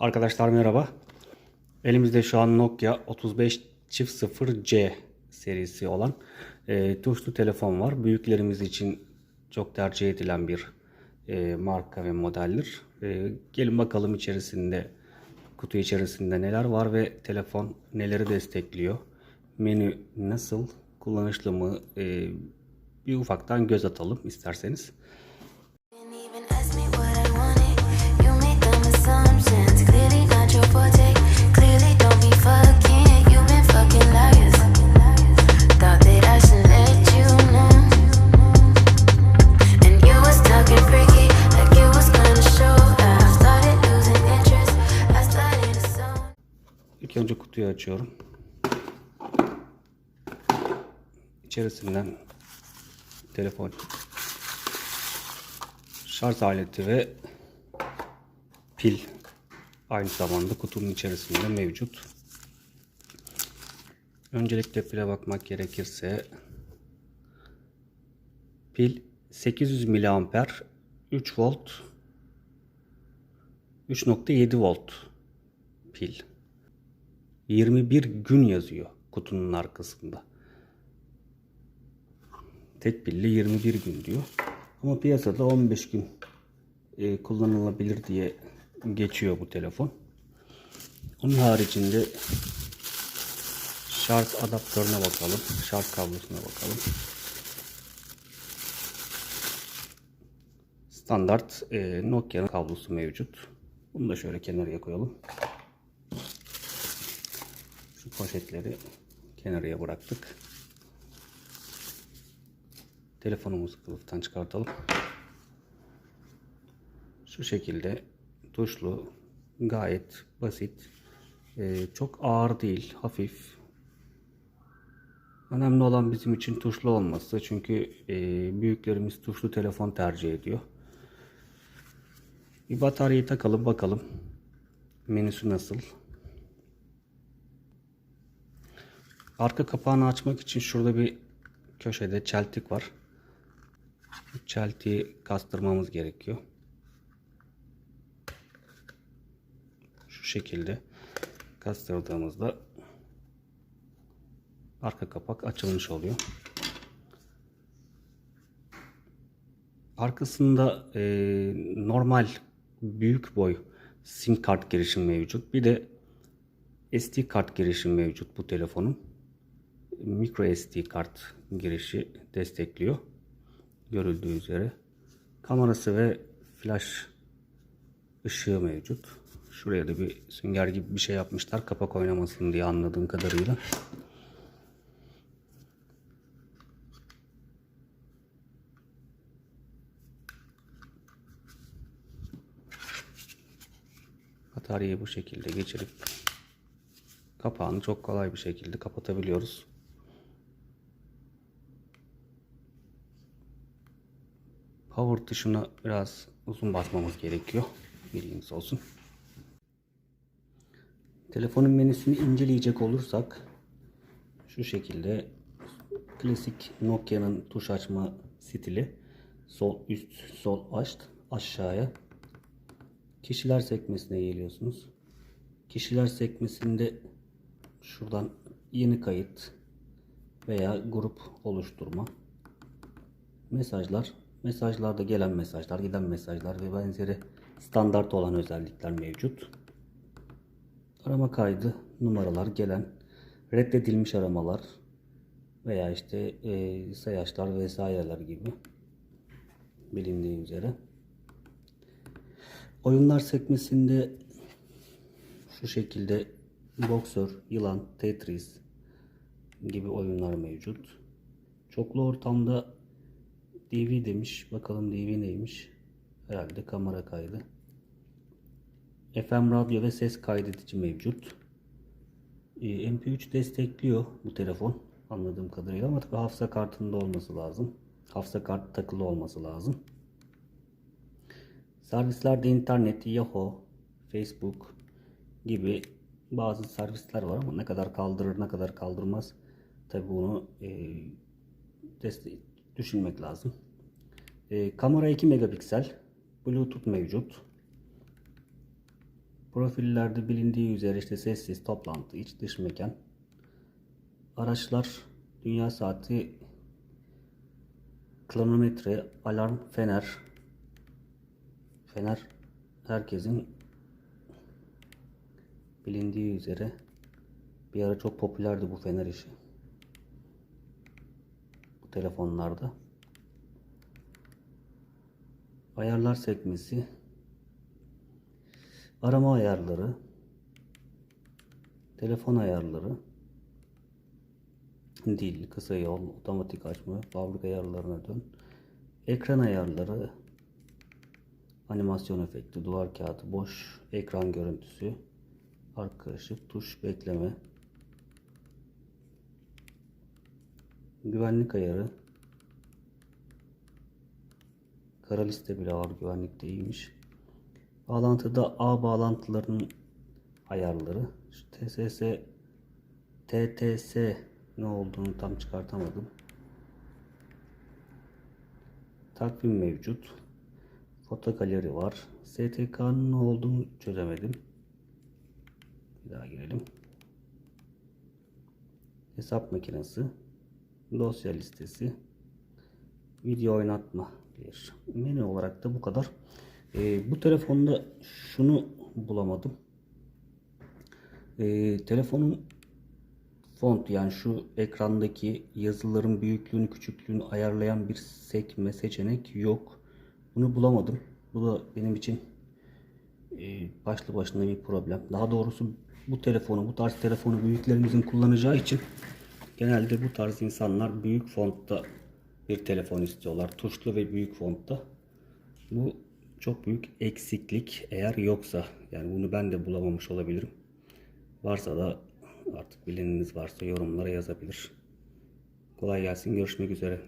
Arkadaşlar merhaba. Elimizde şu an Nokia 3500C serisi olan e, tuşlu telefon var. Büyüklerimiz için çok tercih edilen bir e, marka ve modeldir. E, gelin bakalım içerisinde kutu içerisinde neler var ve telefon neleri destekliyor. Menü nasıl, kullanışlı mı e, bir ufaktan göz atalım isterseniz. Kutuyu açıyorum. İçerisinden telefon, şarj aleti ve pil aynı zamanda kutunun içerisinde mevcut. Öncelikle pile bakmak gerekirse pil 800 mAh 3 volt 3.7 volt pil. 21 gün yazıyor kutunun arkasında. Tek pilli 21 gün diyor. Ama piyasada 15 gün e, kullanılabilir diye geçiyor bu telefon. Onun haricinde şarj adaptörüne bakalım. Şarj kablosuna bakalım. Standart e, Nokia'nın kablosu mevcut. Bunu da şöyle kenarıya koyalım. Poşetleri kenarıya bıraktık. Telefonumuzu kılıftan çıkartalım. Şu şekilde tuşlu gayet basit. Ee, çok ağır değil, hafif. Önemli olan bizim için tuşlu olması. Çünkü e, büyüklerimiz tuşlu telefon tercih ediyor. Bir bataryayı takalım bakalım. Menüsü nasıl? Arka kapağını açmak için şurada bir köşede çeltik var. Çeltiği kastırmamız gerekiyor. Şu şekilde kastırdığımızda arka kapak açılmış oluyor. Arkasında e, normal büyük boy sim kart girişim mevcut. Bir de SD kart girişim mevcut bu telefonun. Micro SD kart girişi destekliyor. Görüldüğü üzere. Kamerası ve flash ışığı mevcut. Şuraya da bir sünger gibi bir şey yapmışlar. Kapak oynamasın diye anladığım kadarıyla. Bataryayı bu şekilde geçirip kapağını çok kolay bir şekilde kapatabiliyoruz. Power tuşuna biraz uzun basmamız gerekiyor. Bilginiz olsun. Telefonun menüsünü inceleyecek olursak şu şekilde klasik Nokia'nın tuş açma stili sol üst sol alt aşağıya kişiler sekmesine geliyorsunuz. Kişiler sekmesinde şuradan yeni kayıt veya grup oluşturma mesajlar mesajlarda gelen mesajlar giden mesajlar ve benzeri standart olan özellikler mevcut arama kaydı numaralar gelen reddedilmiş aramalar veya işte e, sayaçlar vesaireler gibi bilindiği üzere oyunlar sekmesinde şu şekilde Boxer, Yılan, Tetris gibi oyunlar mevcut. Çoklu ortamda DV demiş. Bakalım DV neymiş? Herhalde kamera kaydı. FM radyo ve ses kaydedici mevcut. Ee, MP3 destekliyor bu telefon anladığım kadarıyla ama tabii hafıza kartında olması lazım. Hafıza kartı takılı olması lazım. Servislerde internet, Yahoo, Facebook gibi bazı servisler var ama ne kadar kaldırır ne kadar kaldırmaz tabi bunu e, düşünmek lazım. E, kamera 2 megapiksel, Bluetooth mevcut. Profillerde bilindiği üzere işte sessiz, toplantı, iç dış mekan. Araçlar, dünya saati, kronometre, alarm, fener. Fener herkesin bilindiği üzere bir ara çok popülerdi bu fener işi. Bu telefonlarda. Ayarlar sekmesi. Arama ayarları. Telefon ayarları. Dil, kısa yol, otomatik açma, fabrika ayarlarına dön. Ekran ayarları. Animasyon efekti, duvar kağıdı, boş ekran görüntüsü. Arka ışık, tuş, bekleme. Güvenlik ayarı. Kara liste bile var güvenlikte iyiymiş. Bağlantıda ağ bağlantılarının ayarları. Şu TSS TTS ne olduğunu tam çıkartamadım. Takvim mevcut. Foto galeri var. STK'nın ne olduğunu çözemedim. Bir daha girelim. Hesap makinesi. Dosya listesi. Video oynatma bir menü olarak da bu kadar. Ee, bu telefonda şunu bulamadım. Ee, telefonun font yani şu ekrandaki yazıların büyüklüğünü küçüklüğünü ayarlayan bir sekme seçenek yok. Bunu bulamadım. Bu da benim için e, başlı başına bir problem. Daha doğrusu bu telefonu, bu tarz telefonu büyüklerimizin kullanacağı için genelde bu tarz insanlar büyük fontta bir telefon istiyorlar. Tuşlu ve büyük fontta. Bu çok büyük eksiklik eğer yoksa. Yani bunu ben de bulamamış olabilirim. Varsa da artık bileniniz varsa yorumlara yazabilir. Kolay gelsin. Görüşmek üzere.